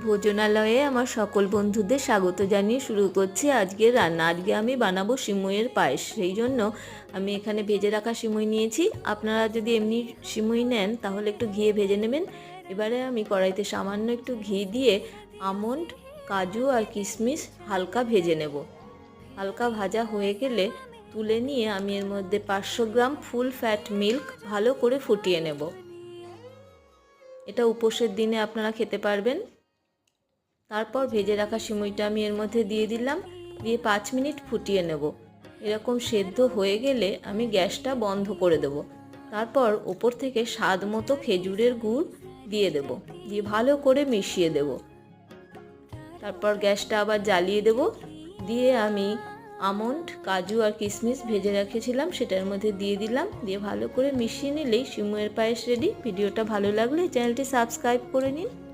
ভোজনালয়ে আমার সকল বন্ধুদের স্বাগত জানিয়ে শুরু করছি আজকে রান্না। আজকে আমি বানাবো সিমুইয়ের পায়েস, সেই জন্য আমি এখানে ভেজে রাখা সিমুই নিয়েছি। আপনারা যদি এমনি সিমই নেন, তাহলে একটু ঘিয়ে ভেজে নেবেন। এবারে আমি কড়াইতে সামান্য একটু ঘি দিয়ে আমন্ড, কাজু আর কিশমিশ হালকা ভেজে নেব। হালকা ভাজা হয়ে গেলে তুলে নিয়ে আমি এর মধ্যে পাঁচশো গ্রাম ফুল ফ্যাট মিল্ক ভালো করে ফুটিয়ে নেব। এটা উপোসের দিনে আপনারা খেতে পারবেন। তারপর ভেজে রাখা সিমুইটা আমি এর মধ্যে দিয়ে দিলাম, দিয়ে পাঁচ মিনিট ফুটিয়ে নেব। এরকম সেদ্ধ হয়ে গেলে আমি গ্যাসটা বন্ধ করে দেব। তারপর ওপর থেকে স্বাদ মতো খেজুরের গুড় দিয়ে দেব, দিয়ে ভালো করে মিশিয়ে দেব। তারপর গ্যাসটা আবার জ্বালিয়ে দেব, দিয়ে আমি আমন্ড, কাজু আর কিশমিশ ভেজে রেখেছিলাম, সেটার মধ্যে দিয়ে দিলাম, দিয়ে ভালো করে মিশিয়ে নিলেই সিমুয়ের পায়েস রেডি ভিডিওটা ভালো লাগলে চ্যানেলটি সাবস্ক্রাইব করে নিন।